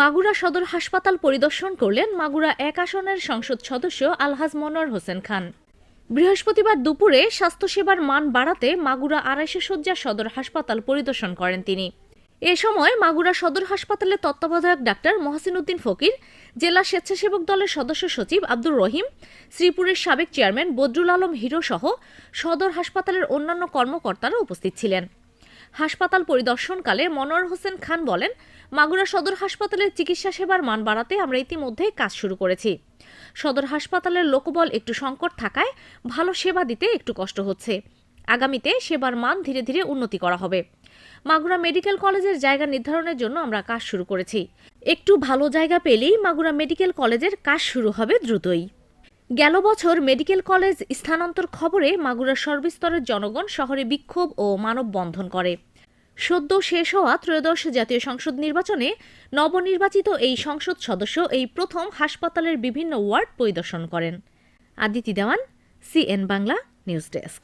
মাগুরা সদর হাসপাতাল পরিদর্শন করলেন মাগুরা এক আসনের সংসদ সদস্য আলহাজ মনোয়ার হোসেন খান। বৃহস্পতিবার দুপুরে স্বাস্থ্যসেবার মান বাড়াতে মাগুরা আড়াইশো শয্যা সদর হাসপাতাল পরিদর্শন করেন তিনি। এ সময় মাগুরা সদর হাসপাতালের তত্ত্বাবধায়ক ডাক্তার মহসিন উদ্দিন ফকির, জেলা স্বেচ্ছাসেবক দলের সদস্য সচিব আব্দুর রহিম, শ্রীপুরের সাবেক চেয়ারম্যান বদরুল আলম হিরো সহ সদর হাসপাতালের অন্যান্য কর্মকর্তারা উপস্থিত ছিলেন। হাসপাতাল পরিদর্শনকালে মনোয়ার হোসেন খান বলেন, মাগুরা সদর হাসপাতালের চিকিৎসা সেবার মান বাড়াতে আমরা ইতিমধ্যেই কাজ শুরু করেছি। সদর হাসপাতালের লোকবল একটু সংকট থাকায় ভালো সেবা দিতে একটু কষ্ট হচ্ছে। আগামীতে সেবার মান ধীরে ধীরে উন্নতি করা হবে। মাগুরা মেডিকেল কলেজের জায়গা নির্ধারণের জন্য আমরা কাজ শুরু করেছি। একটু ভালো জায়গা পেলেই মাগুরা মেডিকেল কলেজের কাজ শুরু হবে দ্রুতই। গেল বছর মেডিকেল কলেজ স্থানান্তর খবরে মাগুরার সর্বস্তরের জনগণ শহরে বিক্ষোভ ও মানববন্ধন করে। সদ্য শেষ হওয়া ত্রয়োদশ জাতীয় সংসদ নির্বাচনে নবনির্বাচিত এই সংসদ সদস্য এই প্রথম হাসপাতালের বিভিন্ন ওয়ার্ড পরিদর্শন করেন। Aditi Dewan, CN Bangla, news desk.